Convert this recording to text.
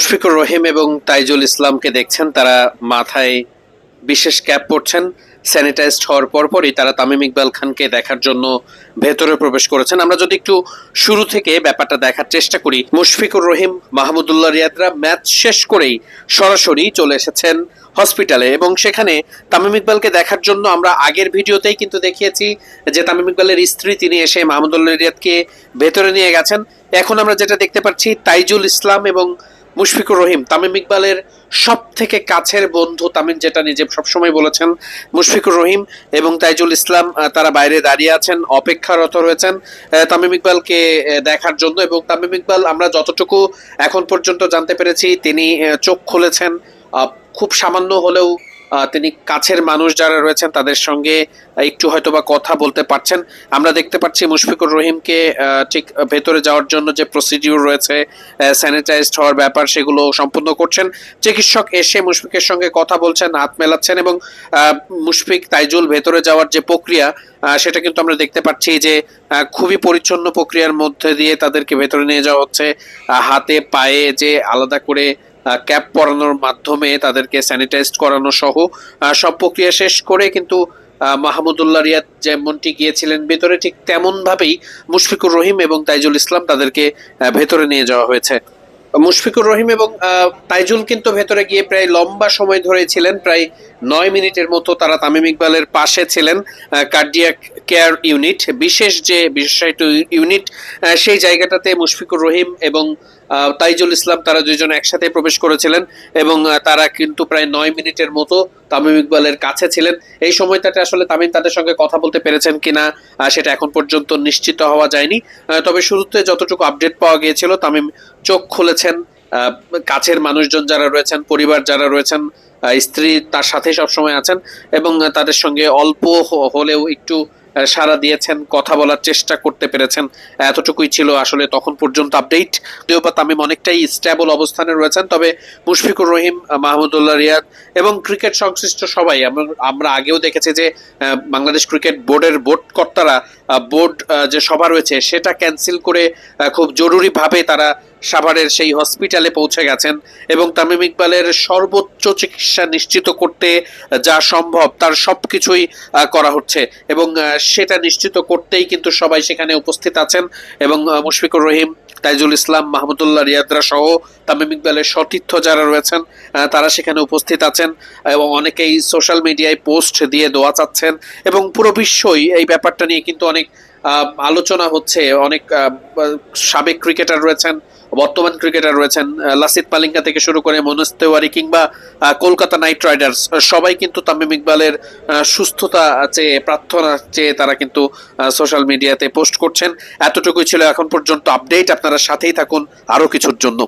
মুশফিকুর রহিম এবং তাইজুল ইসলামকে দেখছেন, তারা মাথায় বিশেষ ক্যাপ পরছেন। স্যানিটাইজড হওয়ার পরপরই তারা তামিম ইকবাল খানকে দেখার জন্য ভেতরে প্রবেশ করেছেন। আমরা যদি একটু শুরু থেকে ব্যাপারটা দেখার চেষ্টা করি। মুশফিকুর রহিম, মাহমুদুল্লাহ রিয়াদরা ম্যাচ শেষ করেই সরাসরি চলে এসেছেন হসপিটালে এবং সেখানে তামিম ইকবালকে দেখার জন্য আমরা আগের ভিডিওতেই কিন্তু দেখিয়েছি যে তামিম ইকবালের স্ত্রী তিনি এসে মাহমুদুল্লাহ রিয়াদকে ভেতরে নিয়ে গেছেন। এখন আমরা যেটা দেখতে পাচ্ছি, তাইজুল ইসলাম এবং মুশফিকুর রহিম, তামিম ইকবালের সব থেকে কাছের বন্ধু তামিম, যেটা নিজে সবসময় বলেছেন, মুশফিকুর রহিম এবং তাইজুল ইসলাম তারা বাইরে দাঁড়িয়ে আছেন, অপেক্ষারত রয়েছেন তামিম ইকবালকে দেখার জন্য এবং তামিম ইকবাল, আমরা যতটুকু এখন পর্যন্ত জানতে পেরেছি, তিনি চোখ খুলেছেন খুব সামান্য হলেও তিনি কাছের মানুষ যারা রয়েছেন তাদের সঙ্গে একটু হয়তোবা কথা বলতে পারছেন। আমরা দেখতে পাচ্ছি মুশফিকুর রহিমকে ঠিক ভেতরে যাওয়ার জন্য যে প্রসিডিউর রয়েছে স্যানিটাইজড হওয়ার ব্যাপার সেগুলো সম্পূর্ণ করছেন। চিকিৎসক এসে মুশফিকের সঙ্গে কথা বলছেন, হাত মেলাচ্ছেন এবং মুশফিক তাইজুল ভেতরে যাওয়ার যে প্রক্রিয়া সেটা কিন্তু আমরা দেখতে পাচ্ছি যে খুবই পরিচ্ছন্ন প্রক্রিয়ার মধ্যে দিয়ে তাদেরকে ভেতরে নিয়ে যাওয়া হচ্ছে। হাতে, পায়ে যে আলাদা করে ক্যাপ পরানোর মাধ্যমে তাদেরকে স্যানিটাইজ করানো সহ সব প্রক্রিয়া শেষ করে কিন্তু মাহমুদুল্লাহ রিয়াদ যেমনটি গিয়েছিলেন ভেতরে, ঠিক তেমন ভাবেই মুশফিকুর রহিম এবং তাইজুল ইসলাম তাদেরকে ভেতরে নিয়ে যাওয়া হয়েছে। মুশফিকুর রহিম এবং তাইজুল কিন্তু ভেতরে গিয়ে প্রায় লম্বা সময় ধরে ছিলেন, প্রায় নয় মিনিটের মতো তারা তামিম ইকবালের পাশে ছিলেন কার্ডিয়াক কেয়ার ইউনিট বিশেষ যে বিশেষায়িত ইউনিট সেই জায়গাটাতে মুশফিকুর রহিম এবং তাইজুল ইসলাম তারা দুইজন একসাথে প্রবেশ করেছিলেন এবং তারা কিন্তু প্রায় নয় মিনিটের মতো তামিম ইকবালের কাছে ছিলেন। এই সময়টাতে আসলে তামিম তাদের সঙ্গে কথা বলতে পেরেছেন কিনা সেটা এখন পর্যন্ত নিশ্চিত হওয়া যায়নি। তবে শুরুতে যতটুকু আপডেট পাওয়া গিয়েছিল, তামিম চোখ খুলেছেন কাছের মানুষজন যারা রয়েছেন, পরিবার যারা রয়েছেন স্ত্রী তার সাথে সবসময় আছেন এবং তাদের সঙ্গে অল্প হলেও একটু সাড়া দিয়েছেন, কথা বলার চেষ্টা করতে পেরেছেন। এতটুকুই ছিল আসলে তখন পর্যন্ত আপডেট। যদিও বা তামিম অনেকটাই স্ট্যাবল অবস্থানে রয়েছেন, তবে মুশফিকুর রহিম, মাহমুদুল্লাহ রিয়াদ এবং ক্রিকেট সংশ্লিষ্ট সবাই, আমরা আগেও দেখেছি যে বাংলাদেশ ক্রিকেট বোর্ডের বোর্ড কর্তারা বোর্ড যে সভা রয়েছে সেটা ক্যান্সেল করে খুব জরুরিভাবে তারা সাভারের সেই হসপিটালে পৌঁছে গেছেন এবং তামিম ইকবালের সর্বোচ্চ চিকিৎসা নিশ্চিত করতে যা সম্ভব তার সবকিছুই আহ, করা হচ্ছে এবং সেটা নিশ্চিত করতেই কিন্তু সবাই সেখানে উপস্থিত আছেন এবং মুশফিকুর রহিম তাইজুল ইসলাম মাহমুদুল্লাহ রিয়াদরা সহ তামিম ইকবালের সতীর্থ যারা রয়েছেন তারা সেখানে উপস্থিত আছেন এবং অনেকেই সোশ্যাল মিডিয়ায় পোস্ট দিয়ে দোয়া চাচ্ছেন এবং পুরো বিশ্বই এই ব্যাপারটা নিয়ে কিন্তু অনেক আলোচনা হচ্ছে, অনেক সাবেক ক্রিকেটার রয়েছেন, বর্তমান ক্রিকেটার রয়েছেন লাসিত মালিঙ্গা থেকে শুরু করে মনোজ তেওয়ারি কিংবা কলকাতা নাইট রাইডার্স সবাই কিন্তু তামিম ইকবালের সুস্থতা চেয়ে, প্রার্থনা চেয়ে তারা কিন্তু সোশ্যাল মিডিয়াতে পোস্ট করছেন। এতটুকুই ছিল এখন পর্যন্ত আপডেট, আপনারা সাথেই থাকুন আরও কিছুর জন্য।